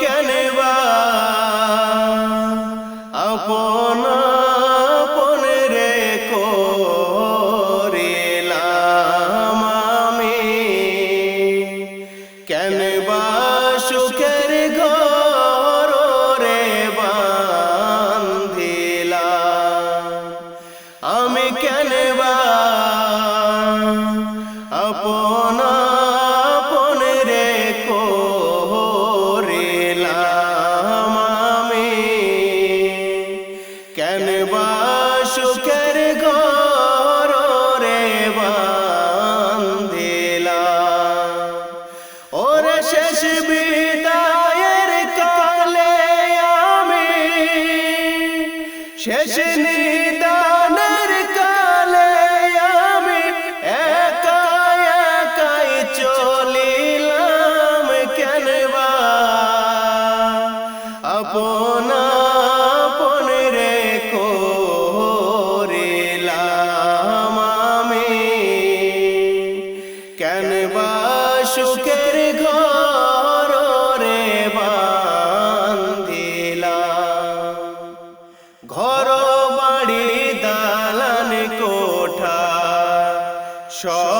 Canva? আপন আপন রে করিলাম আমি। কেনে বা সুখের ঘর রে বান্ধিলা? আমি কেনবা? আপন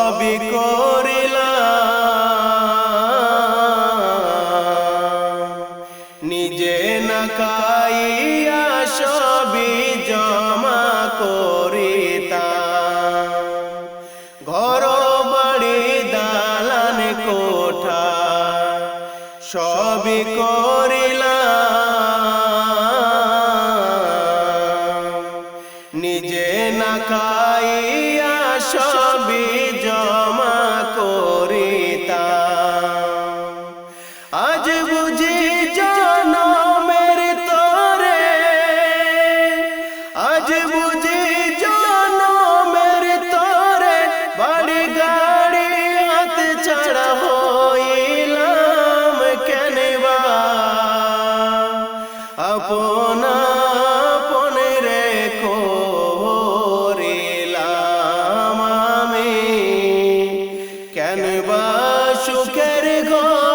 সবই করিলা নিজে না কাইয়া সবই জমা করিতা ঘর বাড়ি দালান কোঠা সবি করিলা شکر گاؤں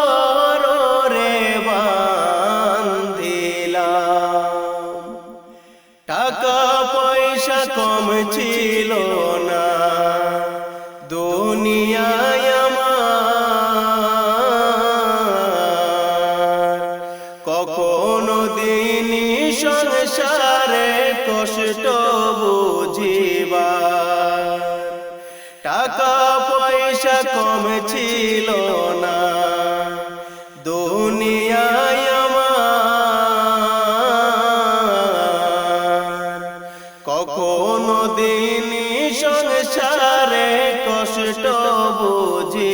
পয়সা কম ছিল না। দুনিয়ায় কখনো দিন সংসারে কষ্ট বুঝি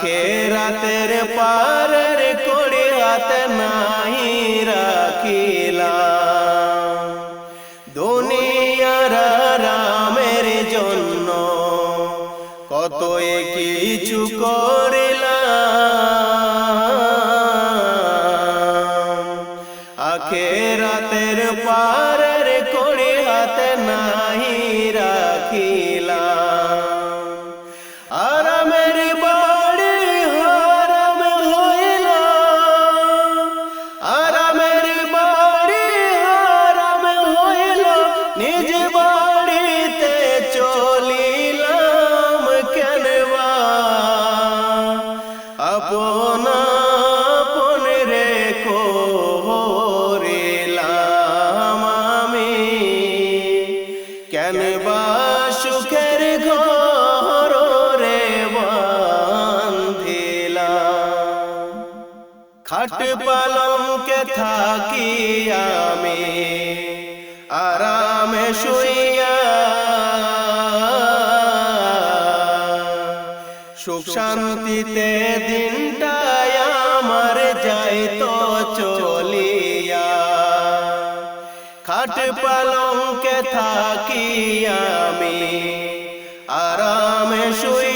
আখেরাতের পারের করে হাত নাই রাখিলা দুনিয়ার রামের জন্য কত কিছু করিল থাকি আমি আরামে শুইয়া সুখ শান্তিতে দিনটায় আমার যাই তো চলিয়া। খাট পালঙ্কে থাকি আমি আরামে শুইয়া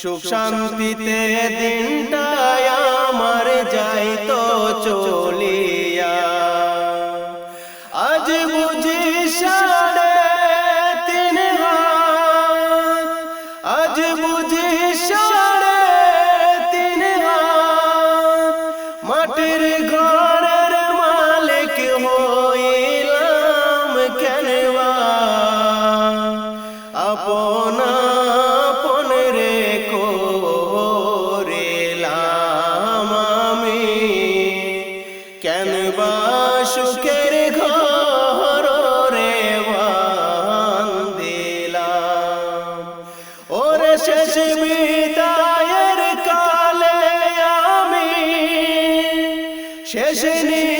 সুখ শান্তিতে দিনটায় আমার যাই তো চলিয়া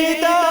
হৃদয়